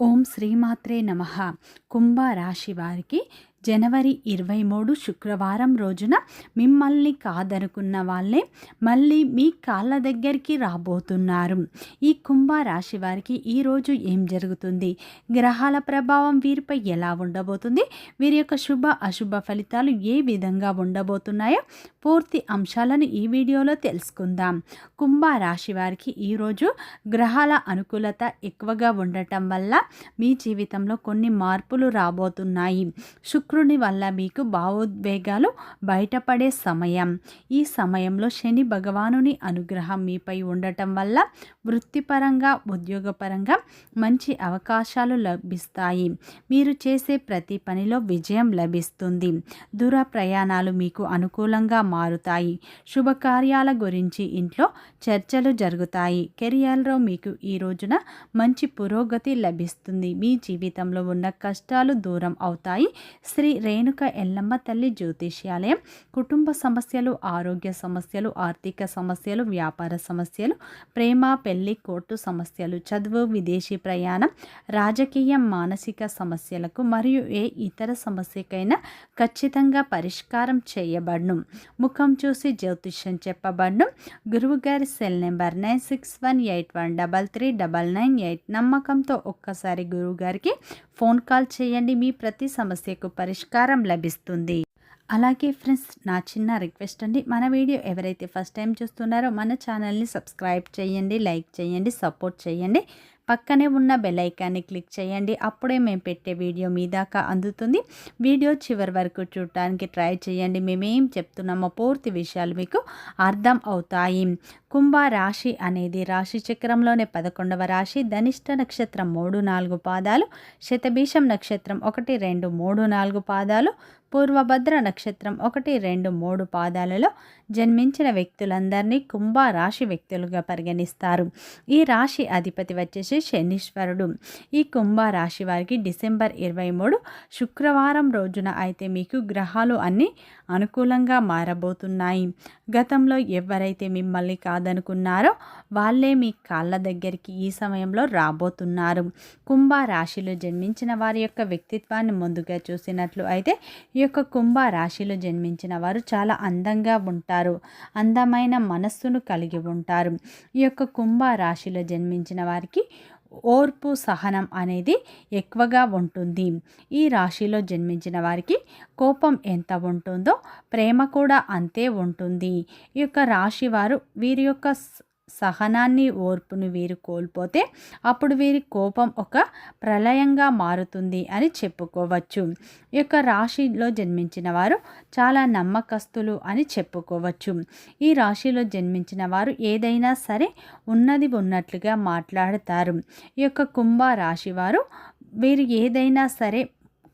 ఓం శ్రీమాత్రే నమ. కుంభ రాశి వారికి జనవరి ఇరవై మూడు శుక్రవారం రోజున మిమ్మల్ని కాదనుకున్న వాళ్ళే మళ్ళీ మీ కాళ్ళ దగ్గరికి రాబోతున్నారు. ఈ కుంభరాశి వారికి ఈరోజు ఏం జరుగుతుంది? గ్రహాల ప్రభావం వీరిపై ఎలా ఉండబోతుంది? వీరి యొక్క శుభ అశుభ ఫలితాలు ఏ విధంగా ఉండబోతున్నాయో పూర్తి అంశాలను ఈ వీడియోలో తెలుసుకుందాం. కుంభరాశి వారికి ఈరోజు గ్రహాల అనుకూలత ఎక్కువగా ఉండటం వల్ల మీ జీవితంలో కొన్ని మార్పులు రాబోతున్నాయి. శుక్రుని వల్ల మీకు భావోద్వేగాలు బయటపడే సమయం. ఈ సమయంలో శని భగవానుని అనుగ్రహం మీపై ఉండటం వల్ల వృత్తిపరంగా ఉద్యోగపరంగా మంచి అవకాశాలు లభిస్తాయి. మీరు చేసే ప్రతి పనిలో విజయం లభిస్తుంది. దూర ప్రయాణాలు మీకు అనుకూలంగా మారుతాయి. శుభకార్యాల గురించి ఇంట్లో చర్చలు జరుగుతాయి. కెరియర్లో మీకు ఈ రోజున మంచి పురోగతి లభిస్తుంది. మీ జీవితంలో ఉన్న కష్టాలు దూరం అవుతాయి. శ్రీ రేణుక ఎల్లమ్మ తల్లి జ్యోతిష్యాలయం. కుటుంబ సమస్యలు ఆరోగ్య సమస్యలు ఆర్థిక సమస్యలు వ్యాపార సమస్యలు ప్రేమ పెళ్ళి కోర్టు సమస్యలు చదువు విదేశీ ప్రయాణం రాజకీయ మానసిక సమస్యలకు మరియు ఏ ఇతర సమస్యకైనా ఖచ్చితంగా పరిష్కారం చేయబడును. ముఖం చూసి జ్యోతిష్యం చెప్పబడును. గురువుగారి cell number nine six one eight one double three double nine eight నమ్మకంతో ఒక్కసారి గురువుగారికి ఫోన్ కాల్ చేయండి. మీ ప్రతి సమస్యకు పరి పరిష్కారం లభిస్తుంది. అలాగే ఫ్రెండ్స్ నా చిన్న రిక్వెస్ట్ అండి. మన వీడియో ఎవరైతే ఫస్ట్ టైం చూస్తున్నారో మన ఛానల్ని సబ్స్క్రైబ్ చేయండి లైక్ చేయండి సపోర్ట్ చేయండి. పక్కనే ఉన్న బెల్ ఐకాన్ని క్లిక్ చేయండి. అప్పుడే మేము పెట్టే వీడియో మీ దాకా అందుతుంది. వీడియో చివరి వరకు చూడటానికి ట్రై చేయండి. మేమేం చెప్తున్నామో పూర్తి విషయాలు మీకు అర్థం అవుతాయి. కుంభ రాశి అనేది రాశి చక్రంలోనే పదకొండవ రాశి. ధనిష్ట నక్షత్రం మూడు నాలుగు పాదాలు. శతభీషం నక్షత్రం ఒకటి రెండు మూడు నాలుగు పాదాలు. పూర్వభద్ర నక్షత్రం ఒకటి రెండు మూడు పాదాలలో జన్మించిన వ్యక్తులందరినీ కుంభ రాశి వ్యక్తులుగా పరిగణిస్తారు. ఈ రాశి అధిపతి వచ్చేసి శనీశ్వరుడు. ఈ కుంభ రాశి వారికి డిసెంబర్ ఇరవై మూడు శుక్రవారం రోజున అయితే మీకు గ్రహాలు అన్నీ అనుకూలంగా మారబోతున్నాయి. గతంలో ఎవరైతే మిమ్మల్ని కాదనుకున్నారో వాళ్ళే మీ కాళ్ళ దగ్గరికి ఈ సమయంలో రాబోతున్నారు. కుంభ రాశిలో జన్మించిన వారి యొక్క వ్యక్తిత్వాన్ని ముందుగా చూసినట్లు అయితే ఈ యొక్క కుంభ రాశిలో జన్మించిన వారు చాలా అందంగా ఉంటారు. అందమైన మనస్సును కలిగి ఉంటారు. ఈ యొక్క కుంభ రాశిలో జన్మించిన వారికి ఓర్పు సహనం అనేది ఎక్కువగా ఉంటుంది. ఈ రాశిలో జన్మించిన వారికి కోపం ఎంత ఉంటుందో ప్రేమ కూడా అంతే ఉంటుంది. ఈ యొక్క రాశి వారు వీరి యొక్క సహనాన్ని ఓర్పును వీరు కోల్పోతే అప్పుడు వీరి కోపం ఒక ప్రళయంగా మారుతుంది అని చెప్పుకోవచ్చు. ఈ యొక్క రాశిలో జన్మించిన వారు చాలా నమ్మకస్తులు అని చెప్పుకోవచ్చు. ఈ రాశిలో జన్మించిన వారు ఏదైనా సరే ఉన్నది ఉన్నట్లుగా మాట్లాడతారు. ఈ యొక్క కుంభ రాశి వారు వీరు ఏదైనా సరే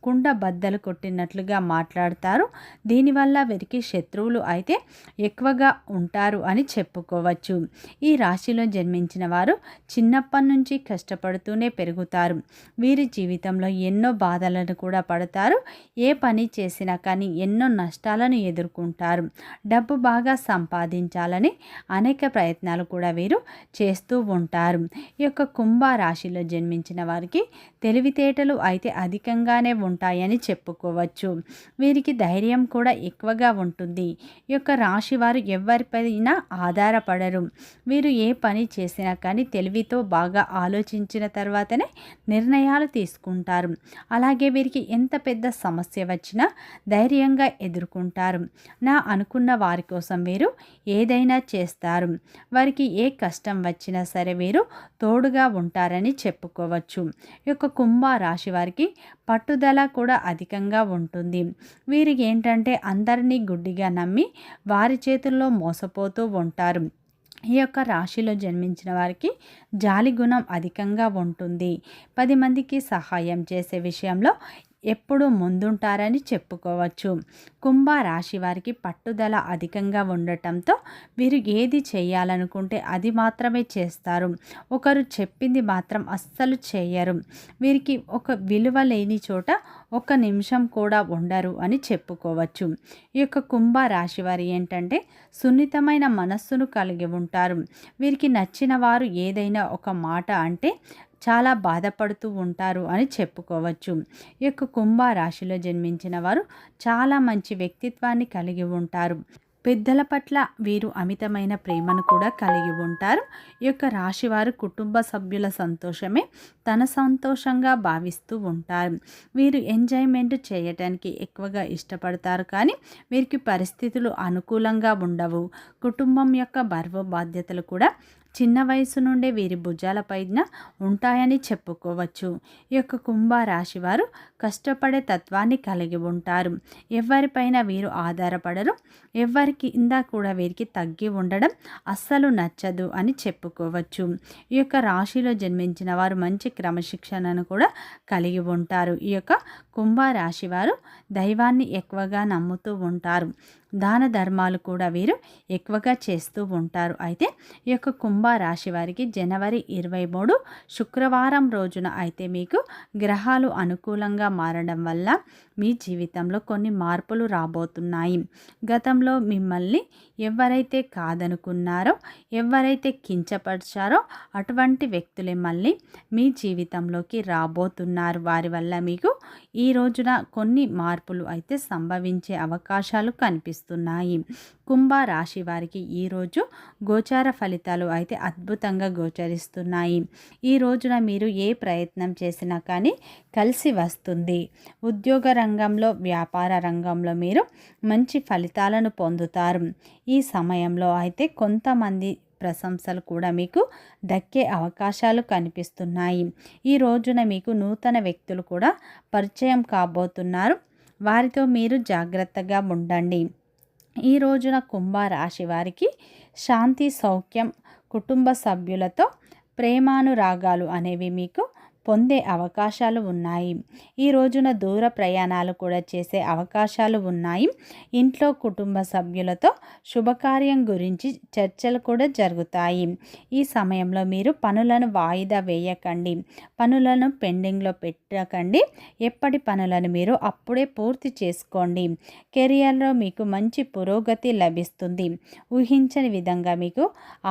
కుండ బద్దలు కొట్టినట్లుగా మాట్లాడతారు. దీనివల్ల వీరికి శత్రువులు అయితే ఎక్కువగా ఉంటారు అని చెప్పుకోవచ్చు. ఈ రాశిలో జన్మించిన వారు చిన్నప్పటి నుంచి కష్టపడుతూనే పెరుగుతారు. వీరి జీవితంలో ఎన్నో బాధలను కూడా పడతారు. ఏ పని చేసినా కానీ ఎన్నో నష్టాలను ఎదుర్కొంటారు. డబ్బు బాగా సంపాదించాలని అనేక ప్రయత్నాలు కూడా వీరు చేస్తూ ఉంటారు. ఈ యొక్క కుంభ రాశిలో జన్మించిన వారికి తెలివితేటలు అయితే అధికంగానే ఉంటాయి ఉంటాయని చెప్పుకోవచ్చు. వీరికి ధైర్యం కూడా ఎక్కువగా ఉంటుంది. ఈ యొక్క రాశి వారు ఎవరిపైనా ఆధారపడరు. వీరు ఏ పని చేసినా కానీ తెలివితో బాగా ఆలోచించిన తర్వాతనే నిర్ణయాలు తీసుకుంటారు. అలాగే వీరికి ఎంత పెద్ద సమస్య వచ్చినా ధైర్యంగా ఎదుర్కొంటారు. నా అనుకున్న వారి కోసం వీరు ఏదైనా చేస్తారు. వారికి ఏ కష్టం వచ్చినా సరే వీరు తోడుగా ఉంటారని చెప్పుకోవచ్చు. ఈ యొక్క కుంభ రాశి వారికి పట్టుదల కూడా అధికంగా ఉంటుంది. వీరికి ఏంటంటే అందరినీ గుడ్డిగా నమ్మి వారి చేతుల్లో మోసపోతూ ఉంటారు. ఈ యొక్క రాశిలో జన్మించిన వారికి జాలి గుణం అధికంగా ఉంటుంది. పది మందికి సహాయం చేసే విషయంలో ఎప్పుడూ ముందుంటారని చెప్పుకోవచ్చు. కుంభ రాశి వారికి పట్టుదల అధికంగా ఉండటంతో వీరు ఏది చేయాలనుకుంటే అది మాత్రమే చేస్తారు. ఒకరు చెప్పింది మాత్రం అస్సలు చేయరు. వీరికి ఒక విలువ లేని చోట ఒక నిమిషం కూడా ఉండరు అని చెప్పుకోవచ్చు. ఈ యొక్క కుంభ రాశి వారు ఏంటంటే సున్నితమైన మనస్సును కలిగి ఉంటారు. వీరికి నచ్చిన వారు ఏదైనా ఒక మాట అంటే చాలా బాధపడుతూ ఉంటారు అని చెప్పుకోవచ్చు. ఈ యొక్క కుంభ రాశిలో జన్మించిన వారు చాలా మంచి వ్యక్తిత్వాన్ని కలిగి ఉంటారు. పెద్దల పట్ల వీరు అమితమైన ప్రేమను కూడా కలిగి ఉంటారు. ఈ యొక్క రాశివారు కుటుంబ సభ్యుల సంతోషమే తన సంతోషంగా భావిస్తూ ఉంటారు. వీరు ఎంజాయ్మెంట్ చేయటానికి ఎక్కువగా ఇష్టపడతారు కానీ వీరికి పరిస్థితులు అనుకూలంగా ఉండవు. కుటుంబం యొక్క బరువు బాధ్యతలు కూడా చిన్న వయసు నుండే వీరి భుజాలపైన ఉంటాయని చెప్పుకోవచ్చు. ఈ యొక్క కుంభ రాశి వారు కష్టపడే తత్వాన్ని కలిగి ఉంటారు. ఎవరిపైన వీరు ఆధారపడరు. ఎవరి కింద కూడా వీరికి తగ్గి ఉండడం అస్సలు నచ్చదు అని చెప్పుకోవచ్చు. ఈ యొక్క రాశిలో జన్మించిన వారు మంచి క్రమశిక్షణను కూడా కలిగి ఉంటారు. ఈ యొక్క కుంభ రాశి వారు దైవాన్ని ఎక్కువగా నమ్ముతూ ఉంటారు. దాన ధర్మాలు కూడా వీరు ఎక్కువగా చేస్తూ ఉంటారు. అయితే ఈ యొక్క కుంభ రాశి వారికి జనవరి ఇరవై మూడు శుక్రవారం రోజున అయితే మీకు గ్రహాలు అనుకూలంగా మారడం వల్ల మీ జీవితంలో కొన్ని మార్పులు రాబోతున్నాయి. గతంలో మిమ్మల్ని ఎవరైతే కాదనుకున్నారో ఎవరైతే కించపరిచారో అటువంటి వ్యక్తులే మళ్ళీ మీ జీవితంలోకి రాబోతున్నారు. వారి వల్ల మీకు ఈ రోజున కొన్ని మార్పులు అయితే సంభవించే అవకాశాలు కనిపిస్తున్నాయి. కుంభ రాశి వారికి ఈరోజు గోచార ఫలితాలు అయితే అద్భుతంగా గోచరిస్తున్నాయి. ఈ రోజున మీరు ఏ ప్రయత్నం చేసినా కానీ కలిసి వస్తుంది. ఉద్యోగ రంగంలో వ్యాపార రంగంలో మీరు మంచి ఫలితాలను పొందుతారు. ఈ సమయంలో అయితే కొంతమంది ప్రశంసలు కూడా మీకు దక్కే అవకాశాలు కనిపిస్తున్నాయి. ఈ రోజున మీకు నూతన వ్యక్తులు కూడా పరిచయం కాబోతున్నారు. వారితో మీరు జాగ్రత్తగా ఉండండి. ఈ రోజున కుంభరాశి వారికి శాంతి సౌఖ్యం కుటుంబ సభ్యులతో ప్రేమానురాగాలు అనేవి మీకు పొందే అవకాశాలు ఉన్నాయి. ఈ రోజున దూర ప్రయాణాలు కూడా చేసే అవకాశాలు ఉన్నాయి. ఇంట్లో కుటుంబ సభ్యులతో శుభకార్యం గురించి చర్చలు కూడా జరుగుతాయి. ఈ సమయంలో మీరు పనులను వాయిదా వేయకండి. పనులను పెండింగ్లో పెట్టకండి. ఎప్పటి పనులను మీరు అప్పుడే పూర్తి చేసుకోండి. కెరియర్లో మీకు మంచి పురోగతి లభిస్తుంది. ఊహించని విధంగా మీకు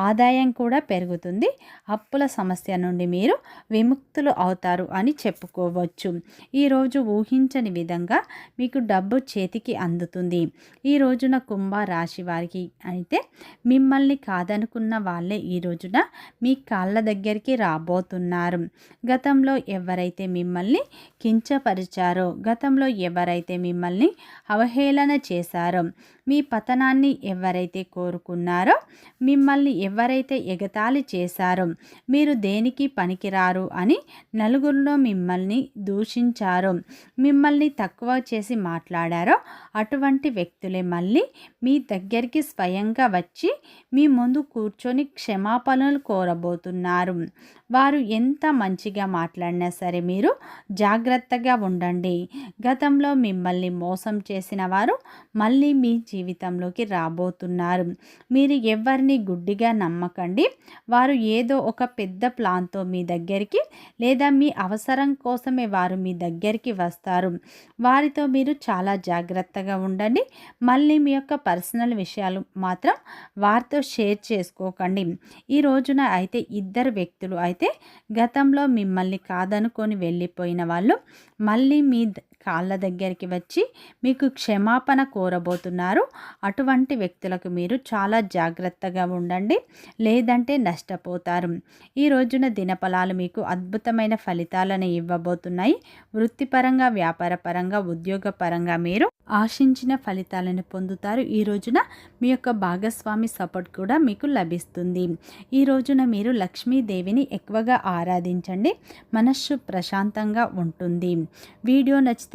ఆదాయం కూడా పెరుగుతుంది. అప్పుల సమస్య నుండి మీరు విముక్తులు అవుతారు అని చెప్పుకోవచ్చు. ఈరోజు ఊహించని విధంగా మీకు డబ్బు చేతికి అందుతుంది. ఈ రోజున కుంభ రాశి వారికి అయితే మిమ్మల్ని కాదనుకున్న వాళ్ళే ఈ రోజున మీ కాళ్ళ దగ్గరికి రాబోతున్నారు. గతంలో ఎవరైతే మిమ్మల్ని కించపరిచారో గతంలో ఎవరైతే మిమ్మల్ని అవహేళన చేశారో మీ పతనాన్ని ఎవరైతే కోరుకున్నారో మిమ్మల్ని ఎవరైతే ఎగతాళి చేశారో మీరు దేనికి పనికిరారు అని నలుగురిలో మిమ్మల్ని దూషించారో మిమ్మల్ని తక్కువ చేసి మాట్లాడారో అటువంటి వ్యక్తులే మళ్ళీ మీ దగ్గరికి స్వయంగా వచ్చి మీ ముందు కూర్చొని క్షమాపణలు కోరబోతున్నారు. వారు ఎంత మంచిగా మాట్లాడినా సరే మీరు జాగ్రత్తగా ఉండండి. గతంలో మిమ్మల్ని మోసం చేసిన వారు మళ్ళీ మీ జీవితంలోకి రాబోతున్నారు. మీరు ఎవరిని గుడ్డిగా నమ్మకండి. వారు ఏదో ఒక పెద్ద ప్లాన్తో మీ దగ్గరికి లేదా మీ అవసరం కోసమే వారు మీ దగ్గరికి వస్తారు. వారితో మీరు చాలా జాగ్రత్తగా ఉండండి. మళ్ళీ మీ యొక్క పర్సనల్ విషయాలు మాత్రం వారితో షేర్ చేసుకోకండి. ఈ రోజున అయితే ఇద్దరు వ్యక్తులు అయితే అయితే గతంలో మిమ్మల్ని కాదనుకొని వెళ్ళిపోయిన వాళ్ళు మళ్ళీ మీ కాళ్ళ దగ్గరికి వచ్చి మీకు క్షమాపణ కోరబోతున్నారు. అటువంటి వ్యక్తులకు మీరు చాలా జాగ్రత్తగా ఉండండి. లేదంటే నష్టపోతారు. ఈ రోజున దినఫలాలు మీకు అద్భుతమైన ఫలితాలను ఇవ్వబోతున్నాయి. వృత్తిపరంగా వ్యాపారపరంగా ఉద్యోగపరంగా మీరు ఆశించిన ఫలితాలను పొందుతారు. ఈ రోజున మీ యొక్క భాగస్వామి సపోర్ట్ కూడా మీకు లభిస్తుంది. ఈ రోజున మీరు లక్ష్మీదేవిని ఎక్కువగా ఆరాధించండి. మనస్సు ప్రశాంతంగా ఉంటుంది. వీడియో నచ్చితే